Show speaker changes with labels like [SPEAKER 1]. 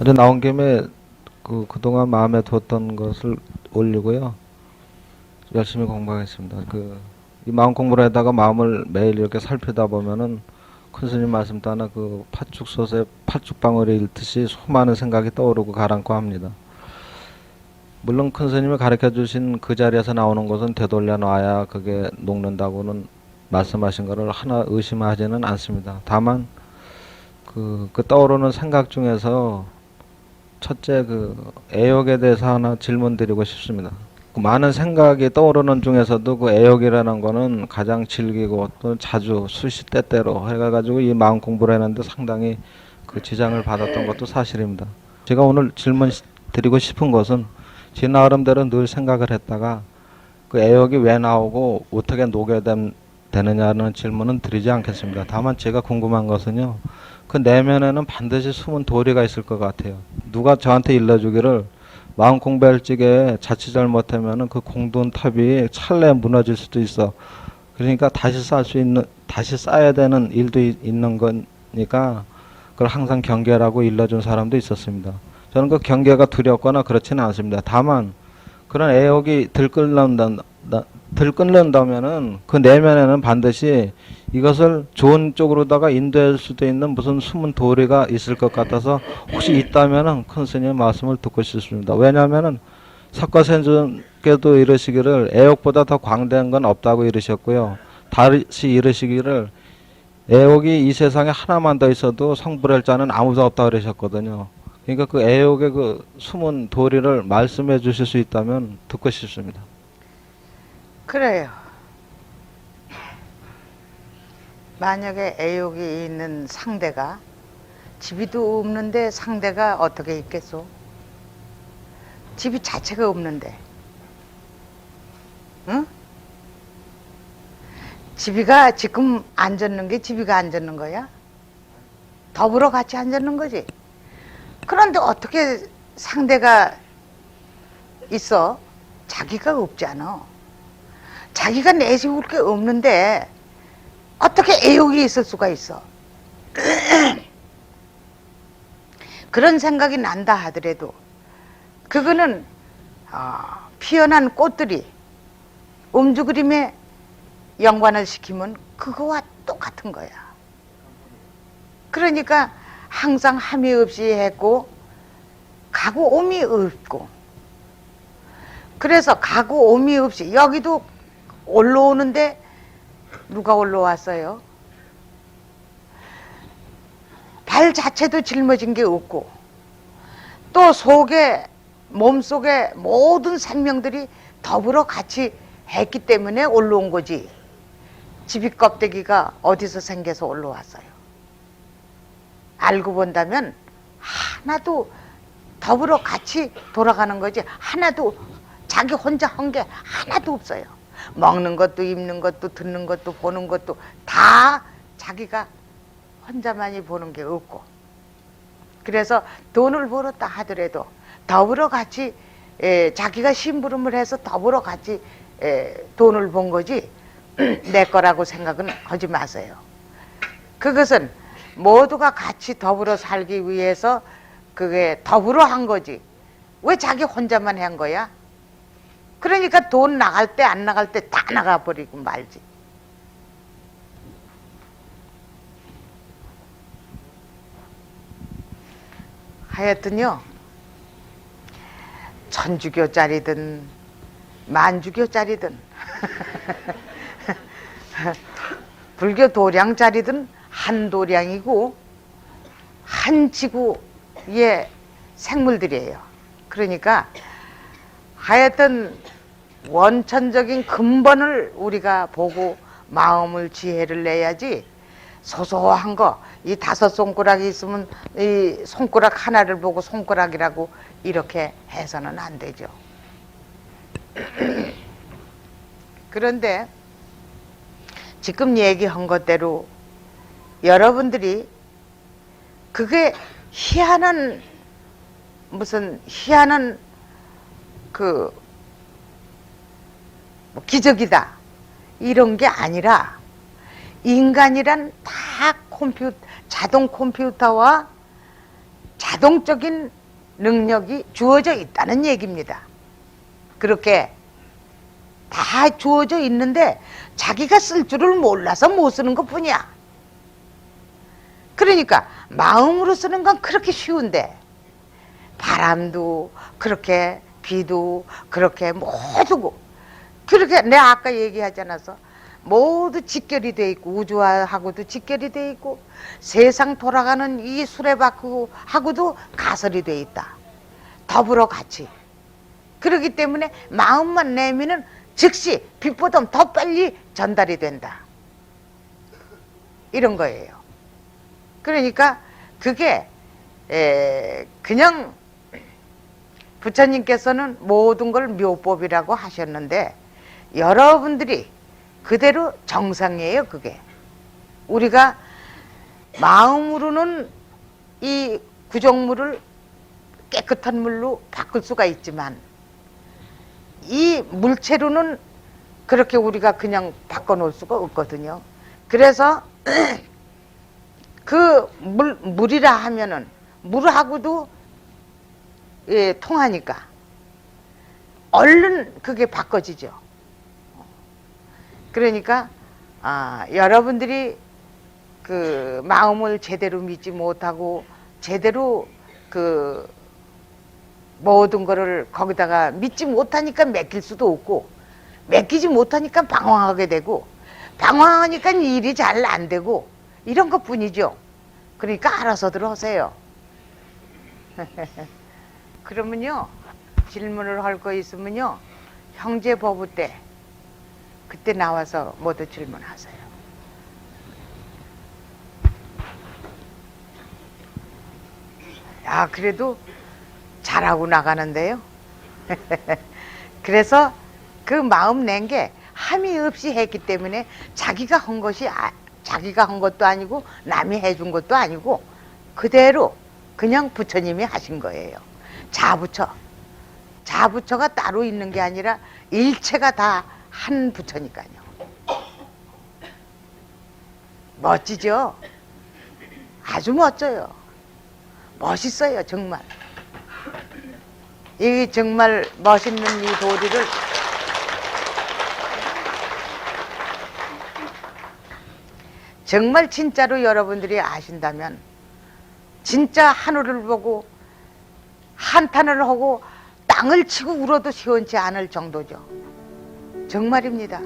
[SPEAKER 1] 어제 나온 김에 그 그동안 마음에 두었던 것을 올리고요. 열심히 공부하겠습니다. 그 이 마음 공부를 하다가 마음을 매일 이렇게 살피다 보면은 큰 스님 말씀 따나 그 팥죽솥에 팥죽방울이 잃듯이 수많은 생각이 떠오르고 가라앉고 합니다. 물론 큰 스님이 가르쳐 주신 그 자리에서 나오는 것은 되돌려 놔야 그게 녹는다고는 말씀하신 것을 하나 의심하지는 않습니다. 다만 그, 그 떠오르는 생각 중에서 첫째 그 애욕에 대해서 하나 질문 드리고 싶습니다. 그 많은 생각이 떠오르는 중에서도 그 애욕이라는 거는 가장 즐기고 또 자주 수시 때때로 해가지고 이 마음 공부를 했는데 상당히 그 지장을 받았던 것도 사실입니다. 제가 오늘 질문 시- 드리고 싶은 것은 제 나름대로 늘 생각을 했다가 그 애욕이 왜 나오고 어떻게 녹여야 되느냐는 질문은 드리지 않겠습니다. 다만 제가 궁금한 것은요. 그 내면에는 반드시 숨은 도리가 있을 것 같아요. 누가 저한테 일러주기를 마음 공부할 적에 자칫 잘못하면은 그 공돈 탑이 찰내 무너질 수도 있어. 그러니까 다시 쌓을 수 있는 다시 쌓아야 되는 일도 이- 있는 거니까 그걸 항상 경계라고 일러준 사람도 있었습니다. 저는 그 경계가 두렵거나 그렇지는 않습니다. 다만 그런 애욕이 들끓는다 들끓는다면은 그 내면에는 반드시 이것을 좋은 쪽으로다가 인도할 수도 있는 무슨 숨은 도리가 있을 것 같아서 혹시 있다면은 큰 스님의 말씀을 듣고 싶습니다. 왜냐하면은 석가선생께도 이르시기를 애욕보다 더 광대한 건 없다고 이르셨고요. 다시 이르시기를 애욕이 이 세상에 하나만 더 있어도 성불할 자는 아무도 없다 그러셨거든요. 그러니까 그 애욕의 그 숨은 도리를 말씀해 주실 수 있다면 듣고 싶습니다.
[SPEAKER 2] 그래요. 만약에 애욕이 있는 상대가 집이도 없는데 상대가 어떻게 있겠소? 집이 자체가 없는데. 응? 집이가 지금 앉았는 게 집이가 앉았는 거야? 더불어 같이 앉았는 거지. 그런데 어떻게 상대가 있어? 자기가 없잖아. 자기가 내세울 게 없는데 어떻게 애욕이 있을 수가 있어? 그런 생각이 난다 하더라도 그거는 어, 피어난 꽃들이 움주그림에 연관을 시키면 그거와 똑같은 거야. 그러니까 항상 함이 없이 했고 가고 옴이 없고 그래서 가고 옴이 없이 여기도 올라오는데 누가 올라왔어요? 발 자체도 짊어진 게 없고 또 속에 몸속에 모든 생명들이 더불어 같이 했기 때문에 올라온 거지. 집이 껍데기가 어디서 생겨서 올라왔어요? 알고 본다면 하나도 더불어 같이 돌아가는 거지. 하나도 자기 혼자 한 게 하나도 없어요 먹는 것도 입는 것도 듣는 것도 보는 것도 다 자기가 혼자만이 보는 게 없고 그래서 돈을 벌었다 하더라도 더불어 같이 에, 자기가 심부름을 해서 더불어 같이 에, 돈을 번 거지 내 거라고 생각은 하지 마세요. 그것은 모두가 같이 더불어 살기 위해서 그게 더불어 한 거지. 왜 자기 혼자만 한 거야? 그러니까 돈 나갈 때 안 나갈 때 다 나가버리고 말지. 하여튼요, 천주교짜리든 만주교짜리든 불교 도량짜리든 한 도량이고 한 지구의 생물들이에요. 그러니까 하여튼 원천적인 근본을 우리가 보고 마음을 지혜를 내야지 소소한 거 이 다섯 손가락이 있으면 이 손가락 하나를 보고 손가락이라고 이렇게 해서는 안 되죠. 그런데 지금 얘기한 것대로 여러분들이 그게 희한한 무슨 희한한 그 뭐 기적이다 이런 게 아니라 인간이란 다 컴퓨 자동 컴퓨터와 자동적인 능력이 주어져 있다는 얘기입니다. 그렇게 다 주어져 있는데 자기가 쓸 줄을 몰라서 못 쓰는 것 뿐이야. 그러니까 마음으로 쓰는 건 그렇게 쉬운데 바람도 그렇게 비도 그렇게 모두 그렇게 내가 아까 얘기하지 않았어 모두 직결이 돼 있고 우주하고도 직결이 돼 있고 세상 돌아가는 이 수레바퀴하고도 가설이 돼 있다. 더불어 같이. 그렇기 때문에 마음만 내면은 즉시 빛보다 더 빨리 전달이 된다. 이런 거예요. 그러니까 그게 에, 그냥 부처님께서는 모든 걸 묘법이라고 하셨는데 여러분들이 그대로 정상이에요 그게. 우리가 마음으로는 이 구정물을 깨끗한 물로 바꿀 수가 있지만 이 물체로는 그렇게 우리가 그냥 바꿔놓을 수가 없거든요. 그래서 그 물, 물이라 하면은 물하고도 예, 통하니까 얼른 그게 바꿔지죠. 그러니까 아, 여러분들이 그 마음을 제대로 믿지 못하고 제대로 그 모든 거를 거기다가 믿지 못하니까 맡길 수도 없고 맡기지 못하니까 방황하게 되고 방황하니까 일이 잘 안 되고 이런 것 뿐이죠. 그러니까 알아서들 하세요. 그러면요 질문을 할 거 있으면요 형제 법부 때 그때 나와서 모두 질문하세요. 아 그래도 잘하고 나가는데요. 그래서 그 마음 낸 게 함이 없이 했기 때문에 자기가 한 것이 아- 자기가 한 것도 아니고 남이 해준 것도 아니고 그대로 그냥 부처님이 하신 거예요. 자부처. 자부처가 따로 있는 게 아니라 일체가 다 한 부처니까요. 멋지죠? 아주 멋져요. 멋있어요, 정말. 이 정말 멋있는 이 도리를 정말 진짜로 여러분들이 아신다면 진짜 하늘을 보고 한탄을 하고 땅을 치고 울어도 시원치 않을 정도죠. 정말입니다.